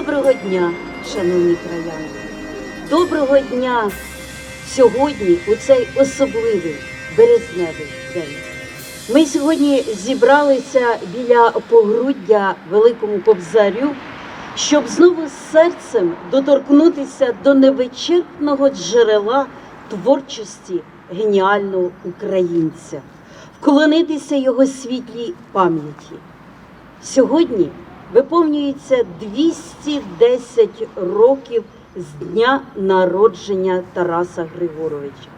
Доброго дня, шановні краяни! Доброго дня сьогодні, у цей особливий березневий день. Ми сьогодні зібралися біля погруддя Великому Кобзарю, щоб знову з серцем доторкнутися до невичерпного джерела творчості геніального українця, вклонитися його світлій пам'яті. Сьогодні виповнюється 210 років з дня народження Тараса Григоровича.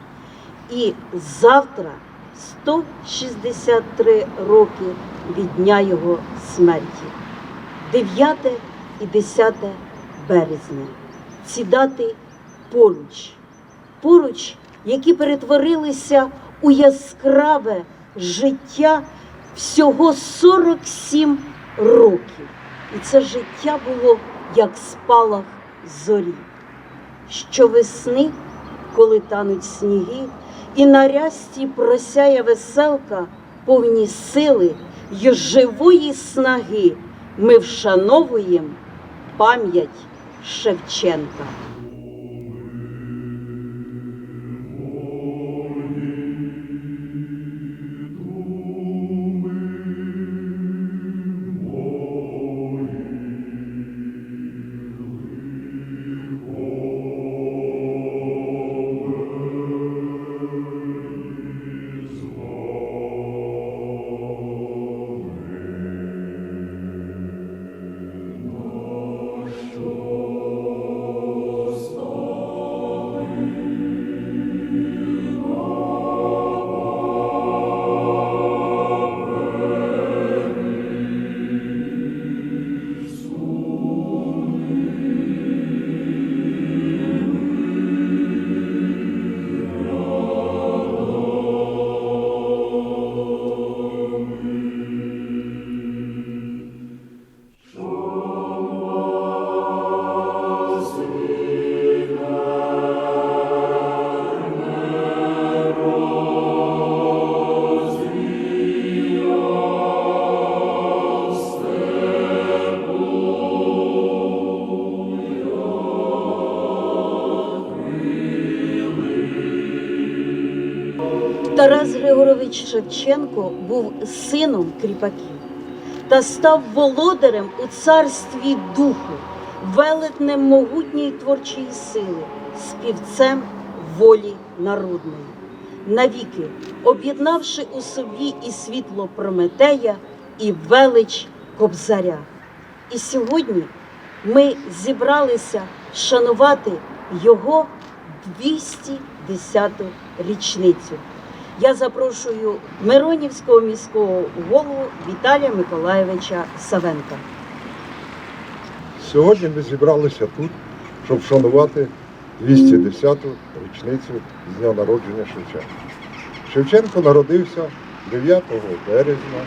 І завтра 163 роки від дня його смерті. 9 і 10 березня. Ці дати поруч, поруч, які перетворилися у яскраве життя всього 47 років. І це життя було як спалах зорі. Щовесни, коли тануть сніги, і на рясті просяє веселка, повні сили й живої снаги, ми вшановуємо пам'ять Шевченка. Григорович Шевченко був сином кріпаків та став володарем у царстві духу, велетнем могутньої творчої сили, співцем волі народної. Навіки об'єднавши у собі і світло Прометея, і велич Кобзаря. І сьогодні ми зібралися шанувати його 210-ту річницю. Я запрошую Миронівського міського голову Віталія Миколаєвича Савенка. Сьогодні ми зібралися тут, щоб вшанувати 210-ту річницю з дня народження Шевченка. Шевченко народився 9 березня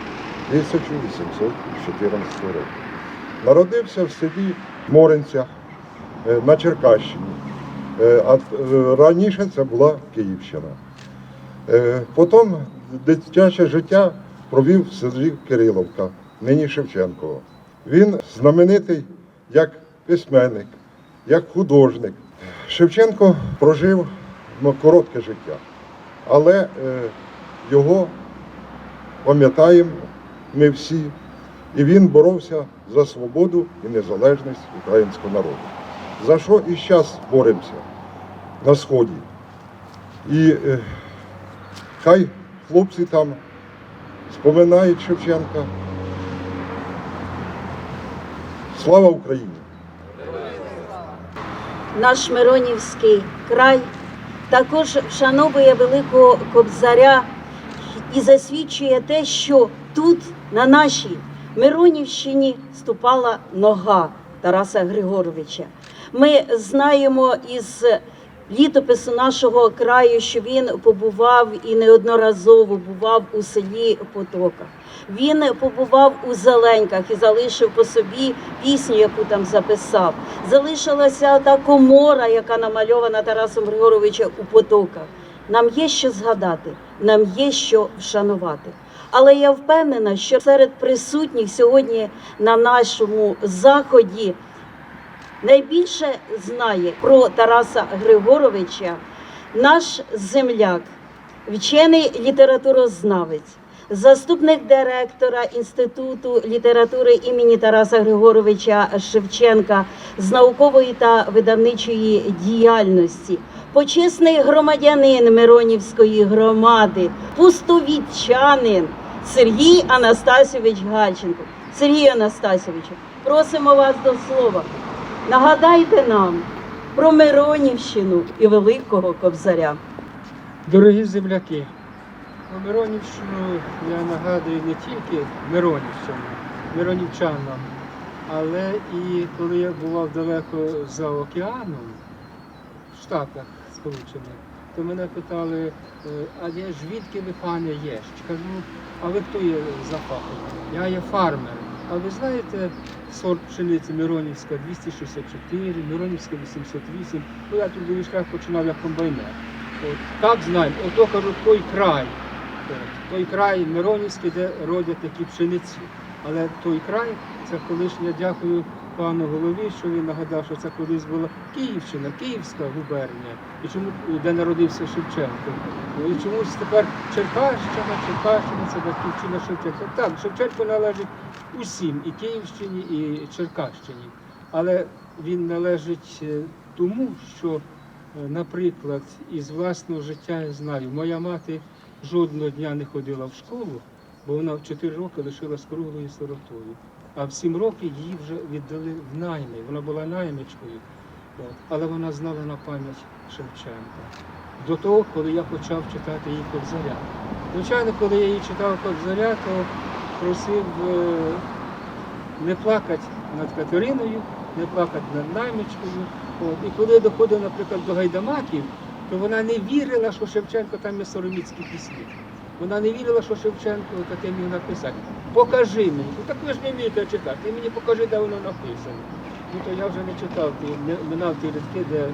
1814 року. Народився в селі Моринцях е, на Черкащині. Е, А е, раніше це була Київщина. Е, Потім дитяче життя провів в селі Кириловка, нині Шевченково. Він знаменитий як письменник, як художник. Шевченко прожив ну, коротке життя, але е, його пам'ятаємо ми всі, і він боровся за свободу і незалежність українського народу. За що і зараз боремося на Сході. І е, хай хлопці там споминають Шевченка. Слава Україні! Наш Миронівський край також вшановує великого кобзаря і засвідчує те, що тут, на нашій Миронівщині, ступала нога Тараса Григоровича. Ми знаємо із літопису нашого краю, що він побував і неодноразово бував у селі Потоках. Він побував у Зеленьках і залишив по собі пісню, яку там записав. Залишилася та комора, яка намальована Тарасом Григоровичем у Потоках. Нам є що згадати, нам є що вшанувати. Але я впевнена, що серед присутніх сьогодні на нашому заході найбільше знає про Тараса Григоровича наш земляк, вчений літературознавець, заступник директора Інституту літератури імені Тараса Григоровича Шевченка з наукової та видавничої діяльності, почесний громадянин Миронівської громади, пустовітчанин Сергій Анастасійович Гальченко. Сергій Анастасійовичу, просимо вас до слова. Нагадайте нам про Миронівщину і Великого Кобзаря. Дорогі земляки, про Миронівщину я нагадую не тільки Миронівщину, Миронівчанам, але і коли я бував далеко за океаном, в Штатах Сполучених, то мене питали, е, а я ж звідки ви пане є? Кажу, а ви хто є за фахом? Я є фармер. А ви знаєте сорт пшениці Миронівська 264, Миронівська 808. Ну я тут шлях починав як комбайнер. Так знаємо, ото кажу, той край. От, той край Миронівський, де родять такі пшениці. Але той край, це колишня, дякую пану голові, що він нагадав, що це колись була Київщина, Київська губернія, і чому де народився Шевченко. Ну, І чомусь тепер Черкащина, Черкащина, це батьківщина Шевченка. Так, Шевченко належить усім, і Київщині, і Черкащині. Але він належить е, тому, що Е, Наприклад, із власного життя я знаю, моя мати жодного дня не ходила в школу, бо вона в 4 роки лишилась круглою сиротою. А в 7 років її вже віддали в найми. Вона була наймичкою, але вона знала на пам'ять Шевченка. До того, коли я почав читати її Кобзаря. Звичайно, коли я її читав Кобзаря, то просив е, не плакати над Катериною, не плакати над наймичкою. От. І коли доходив, наприклад, до гайдамаків, то вона не вірила, що Шевченко там є сороміцькі пісні. Вона не вірила, що Шевченко таке міг написати. Покажи мені. Ну так ви ж не вмієте читати. Ти мені покажи, де воно написано. Ну то я вже не читав, ті, минав ті рядки, де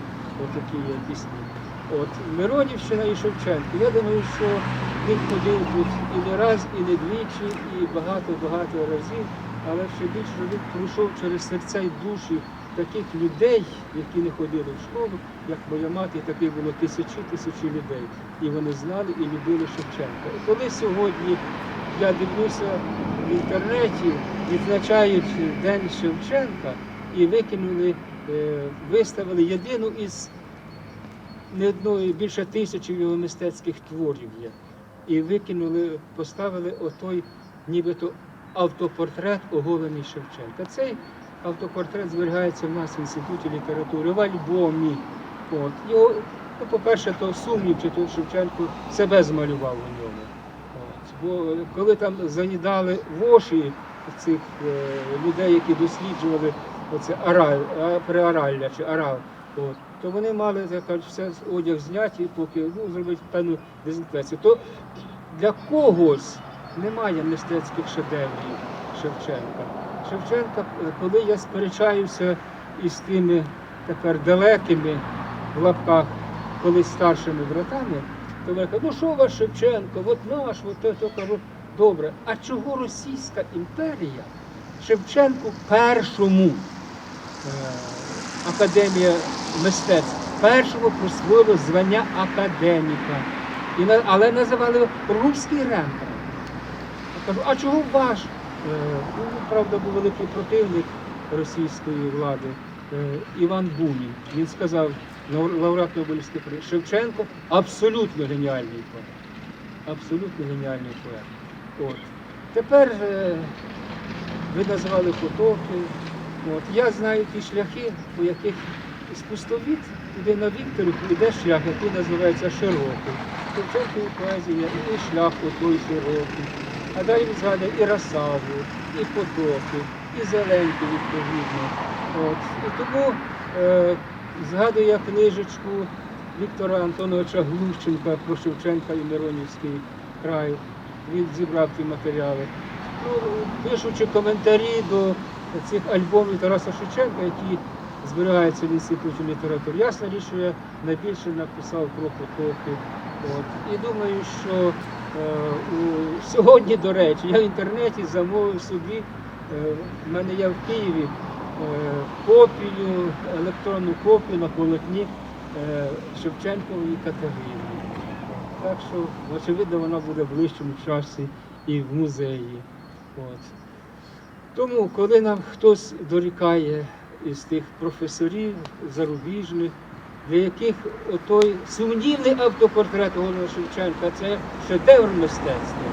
такі є пісні. От Миронівщина і Шевченко. Я думаю, що він ходив тут і не раз, і не двічі, і багато-багато разів, але ще більше він пройшов через серця і душі таких людей, які не ходили в школу, як моя мати, і таких було тисячі тисячі людей. І вони знали і любили Шевченка. І коли сьогодні я дивлюся в інтернеті, відзначають День Шевченка і викинули, е, виставили єдину із не одної більше тисячі його мистецьких творів є. І викинули, поставили отой нібито автопортрет оголений Шевченка. Цей автопортрет зберігається в нас в інституті літератури в альбомі. От. Його, ну, по-перше, то сумнів, чи то Шевченко себе змалював у ньому. От. Бо коли там заїдали воші цих е, людей, які досліджували оце араль, а, приаралля чи арал, от, то вони мали так кажуть, все одяг зняті, поки ну, зробити певну дезінфекцію. То для когось немає мистецьких шедеврів Шевченка. Шевченка, е, коли я сперечаюся із тими тепер далекими в лапках колись старшими братами, то вони кажуть, ну що ваш Шевченко, от наш, от то, то кажу, добре. А чого Російська імперія Шевченку першому е, Академія мистецтв першого присвоїла звання академіка. І, але називали його руський Рембрандт. Я кажу, а чого ваш? Е, Ну, правда, був великий противник російської влади е, Іван Бунін. Він сказав, лау- лауреат Нобелівської премії, Шевченко абсолютно геніальний поет. Абсолютно геніальний поет. От. Тепер е, ви назвали потоки. От. Я знаю ті шляхи, по яких з пустовіт туди на Вікторівку йде шлях, який називається широкий. Поезії є і шлях отой широкий. А далі він згадує і Росаву, і потоки, і Зеленки відповідно. От. І тому е, згадую книжечку Віктора Антоновича Глущенка про Шевченка і Миронівський край. Він зібрав ті матеріали. Ну, пишучи коментарі до цих альбомів Тараса Шевченка, які зберігаються в інституті літератури, ясна річ, що я найбільше написав про потоки. От. І думаю, що е, у, сьогодні, до речі, я в інтернеті замовив собі, е, в мене є в Києві копію, електронну копію на полотні е, Шевченкової Катерини. Так що, очевидно, вона буде в ближчому часі і в музеї. От. Тому, коли нам хтось дорікає із тих професорів зарубіжних, для яких той сумнівний автопортрет Олега Шевченка це шедевр мистецтва.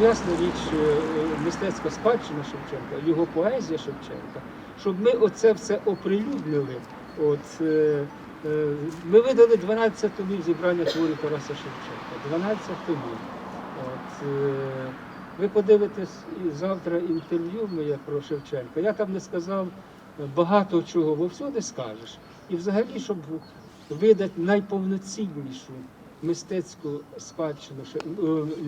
Ясна річ, е, мистецька спадщина Шевченка, його поезія Шевченка, щоб ми оце все оприлюднили. От, е, е, ми видали 12 томів зібрання творів Тараса Шевченка. 12 томів. От, ви подивитесь і завтра інтерв'ю моє про Шевченка. Я там не сказав багато чого, бо всюди скажеш. І взагалі, щоб видати найповноціннішу мистецьку спадщину, е,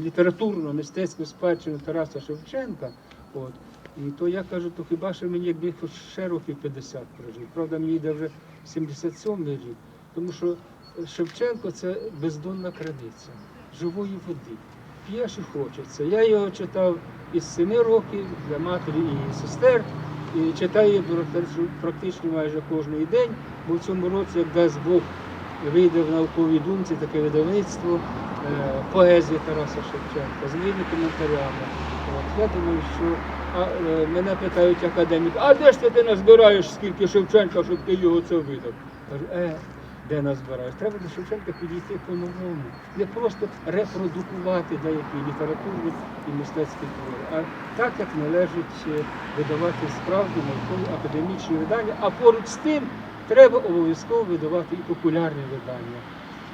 літературну мистецьку спадщину Тараса Шевченка, от, і то я кажу, то хіба що мені якби ще років 50 прожив. Правда, мені йде вже 77 рік, тому що Шевченко це бездонна крадиця живої води. П'єш і хочеться. Я його читав із 7 років для матері і сестер, і читаю практично- майже кожен день, бо в цьому році, як дасть Бог, вийде в науковій думці таке видавництво е, поезії Тараса Шевченка з моїми коментарями. От, я думаю, що а, е, мене питають академік, а де ж ти, ти назбираєш скільки Шевченка, щоб ти його це видав? Кажу, е, де нас назбираєш? Треба до Шевченка підійти по-новому. Не просто репродукувати деякі літературні і мистецькі твори, а так, як належить е, видавати справді наукові академічні видання, а поруч з тим треба обов'язково видавати і популярні видання.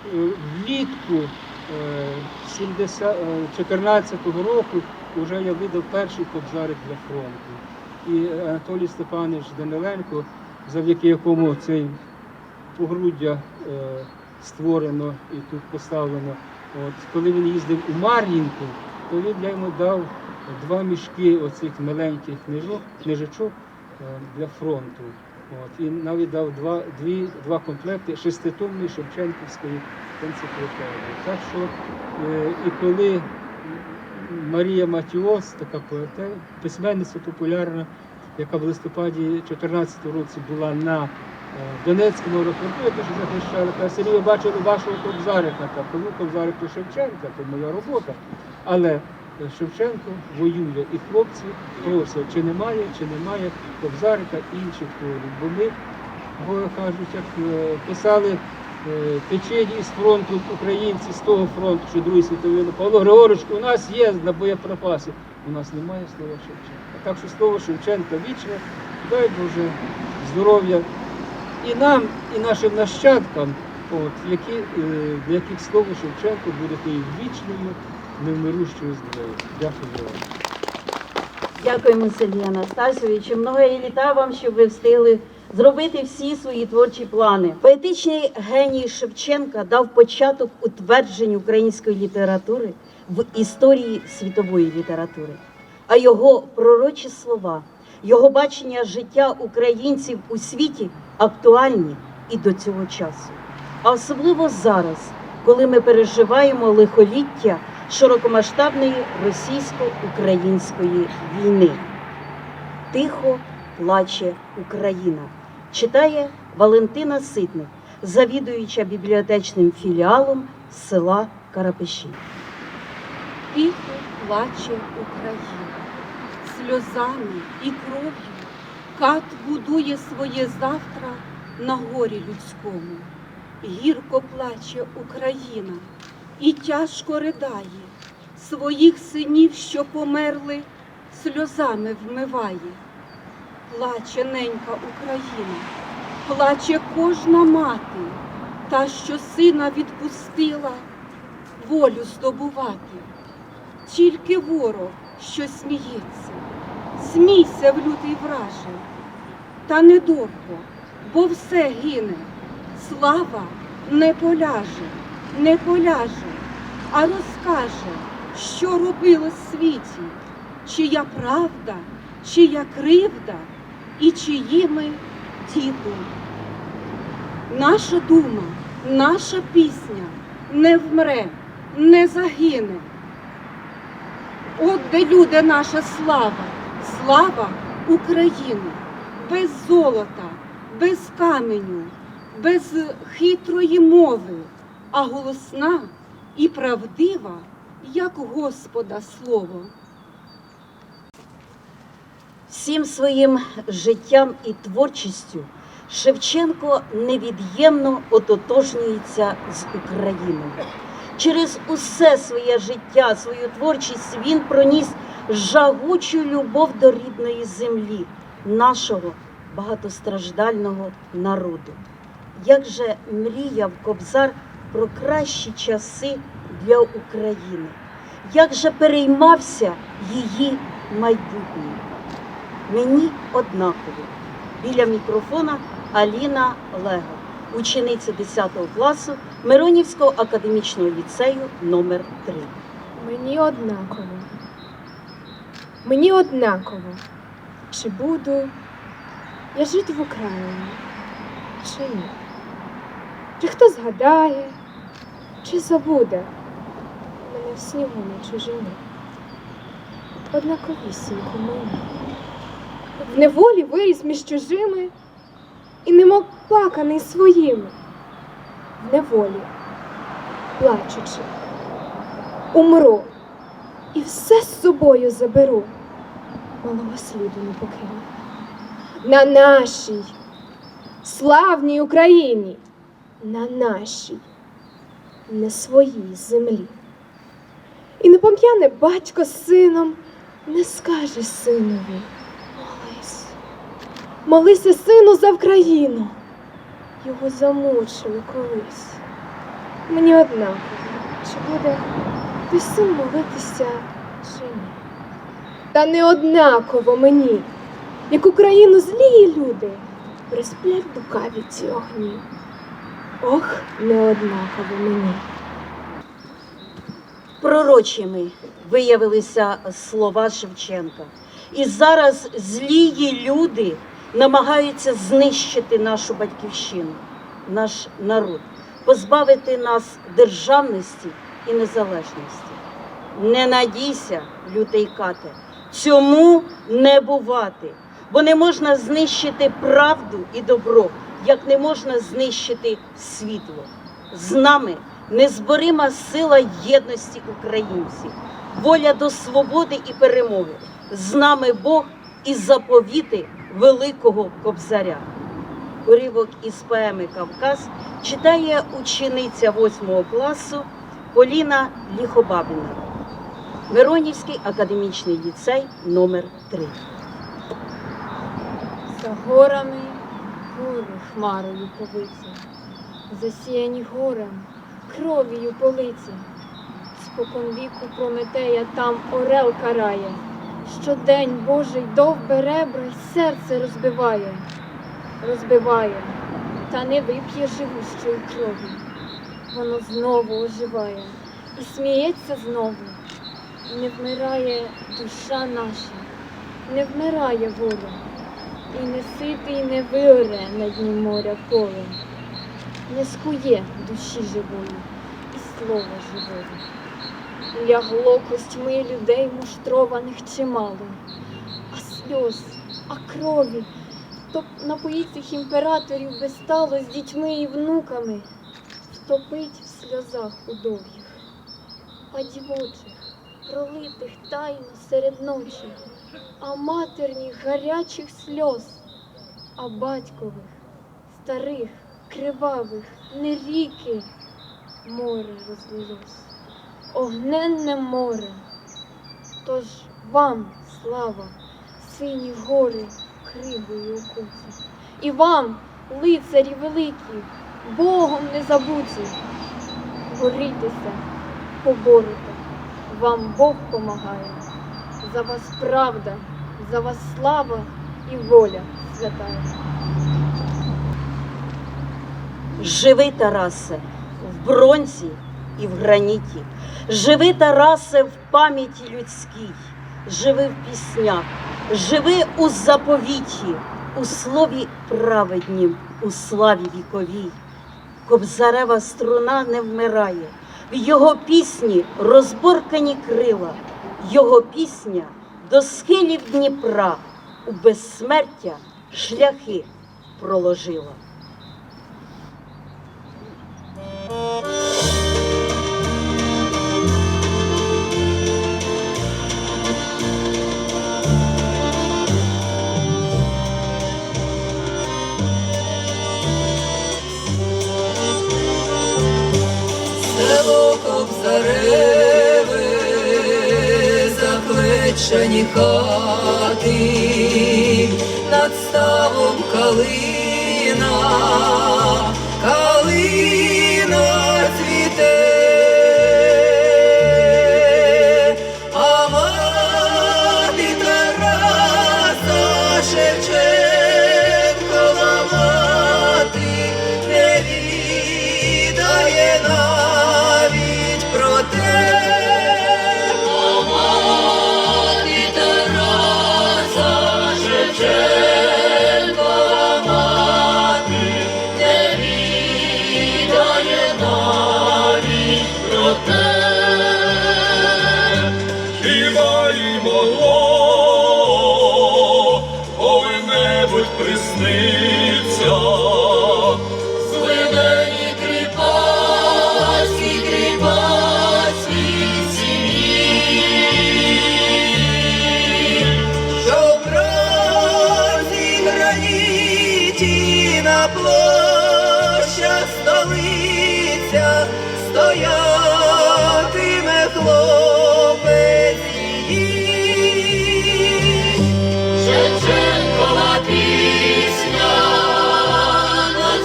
Е, Влітку е, 2014 року вже я видав перший кобзарик для фронту. І Анатолій Степанович Даниленко, завдяки якому цей погруддя е, створено і тут поставлено. От, коли він їздив у Мар'їнку, то він я йому дав два мішки оцих маленьких книжок, книжечок е, для фронту. От, і навіть дав два, дві, два комплекти шеститомної Шевченківської енциклопедії. Так що, е, і коли Марія Матіос, така письменниця популярна, яка в листопаді 2014 році була на е, Донецькому аеропорту, я теж захищала, каже, Сергій, бачили вашого Кобзарика, та кому Кобзарик Шевченка, то моя робота. Але Шевченко воює, і хлопці просять, чи немає, чи немає Кобзарика інших творів. Бо ми, кажуть, як е, писали е, течені з фронту українці з того фронту, що Другої світової Павло Григорович, у нас є на боєприпаси. У нас немає слова Шевченка. Так що слово Шевченка вічне, дай Боже здоров'я і нам, і нашим нащадкам, от, які, е, для яких слово Шевченко буде тією вічною, невмирущою зброєю. Дякую вам. Дякуємо, Сергій Анастасійович. Много літа вам, щоб ви встигли зробити всі свої творчі плани. Поетичний геній Шевченка дав початок утвердженню української літератури в історії світової літератури. А його пророчі слова, його бачення життя українців у світі актуальні і до цього часу. А особливо зараз, коли ми переживаємо лихоліття широкомасштабної російсько-української війни. Тихо плаче Україна. Читає Валентина Ситник, завідуюча бібліотечним філіалом села Карапеші. Тихо плаче Україна, сльозами і кров'ю кат будує своє завтра на горі людському. Гірко плаче Україна і тяжко ридає, своїх синів, що померли, сльозами вмиває. Плаче ненька Україна, плаче кожна мати, та, що сина відпустила волю здобувати тільки ворог, що сміється, смійся в лютий враже, та недовго, бо все гине, слава не поляже, не поляже, а розкаже, що робилось в світі, чия правда, чия кривда і чиї ми діти. Наша дума, наша пісня не вмре, не загине. От де люди наша слава, слава України. без золота, без каменю, без хитрої мови, а голосна і правдива, як Господа слово. Всім своїм життям і творчістю Шевченко невід'ємно ототожнюється з Україною. Через усе своє життя, свою творчість він проніс жагучу любов до рідної землі, нашого багатостраждального народу. Як же мріяв Кобзар про кращі часи для України, як же переймався її майбутнім. Мені однаково. Біля мікрофона Аліна Лего, учениця 10 класу Миронівського академічного ліцею номер 3 Мені однаково. Мені однаково, чи буду я жити в Україні, чи ні. Чи хто згадає, чи забуде мене в снігу на чужині. Однаковісінько мені. В неволі виріс між чужими і немов плаканий своїми. В неволі, плачучи, умру і все з собою заберу, малого сліду не покину. На нашій славній Україні, на нашій, не своїй землі. І не пом'яне батько з сином, не скаже синові, молись, молися сину за Вкраїну. Його замучили колись. Мені однаково, чи буде син молитися чи ні. Та не однаково мені, як Україну злії люди присплять лукаві ці огні. Ох, не однаково мені. Пророчими виявилися слова Шевченка. І зараз злії люди намагаються знищити нашу батьківщину, наш народ, позбавити нас державності і незалежності. Не надійся, лютий кате, цьому не бувати, бо не можна знищити правду і добро, як не можна знищити світло. З нами незборима сила єдності українців, воля до свободи і перемоги. З нами Бог і заповіти великого кобзаря. Уривок із поеми Кавказ читає учениця 8 класу Поліна Ліхобабіна. Миронівський академічний ліцей номер 3 За горами гори хмарою повиці, засіяні горем, кров'ю политі. Спокон віку Прометея там орел карає, щодень Божий довбе ребра й серце розбиває, розбиває, та не вип'є живущої крові. Воно знову оживає і сміється знову. Не вмирає душа наша, не вмирає воля. І не ситий не виоре на дні моря поле, не скує душі живої і слова живого. Лягло костьми людей муштрованих чимало, а сльоз, а крові, то напоїть цих імператорів без стало з дітьми і внуками, втопить в сльозах удовгих, а дівочих, пролитих тайно серед ночі а матерних гарячих сльоз, а батькових, старих, кривавих, не ріки, море розлилось, огненне море. Тож вам, слава, сині гори кривою окуті, і вам, лицарі великі, Богом не забуті, борітеся, поборете, вам Бог помагає за вас правда, за вас слава і воля святая. Живи, Тарасе, в бронзі і в граніті. Живи, Тарасе, в пам'яті людській, живи в піснях, живи у заповіті, у слові праведнім, у славі віковій кобзарева струна не вмирає, в його пісні розборкані крила, його пісня до схилів Дніпра у безсмертя шляхи проложила. хати над ставом калини.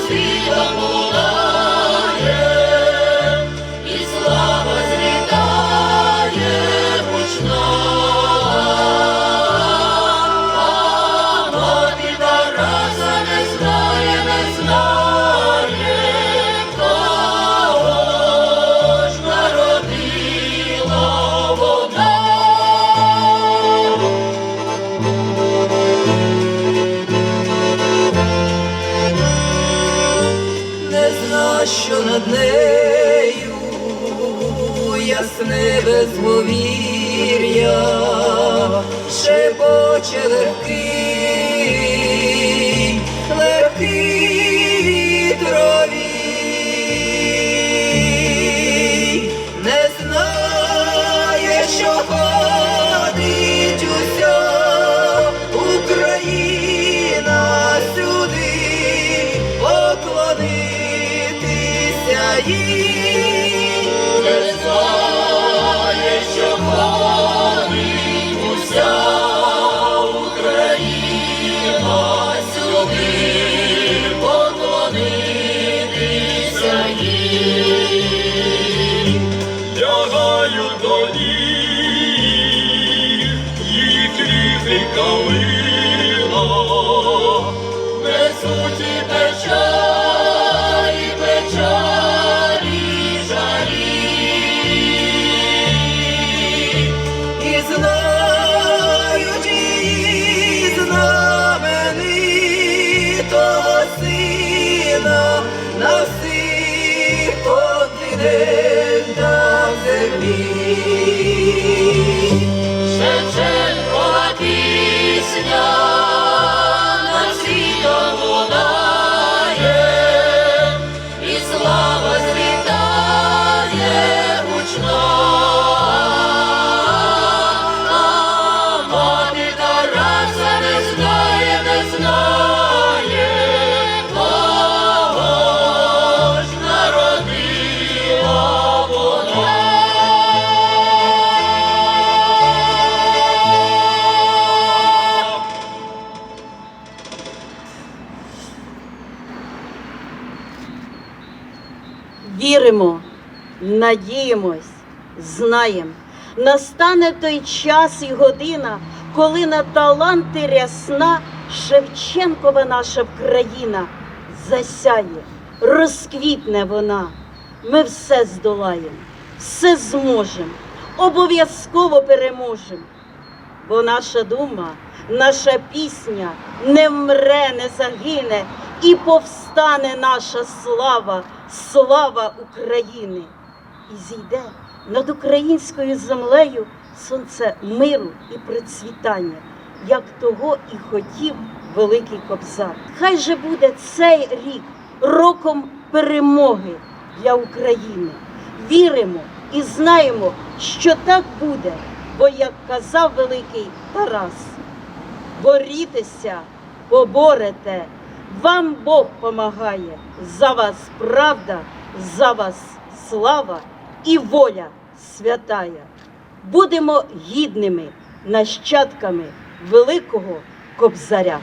sweet the безговір'я, шепоче легке. Віримо, надіємось, знаємо. Настане той час і година, коли на таланти рясна Шевченкова наша країна засяє, розквітне вона. Ми все здолаємо, все зможемо, обов'язково переможемо. Бо наша дума, наша пісня не вмре, не загине і повстане наша слава слава України! І зійде над українською землею сонце миру і процвітання, як того і хотів Великий Кобзар. Хай же буде цей рік роком перемоги для України. Віримо і знаємо, що так буде, бо, як казав Великий Тарас, борітеся, поборете вам Бог помагає, за вас правда, за вас слава і воля святая. Будемо гідними нащадками великого Кобзаря.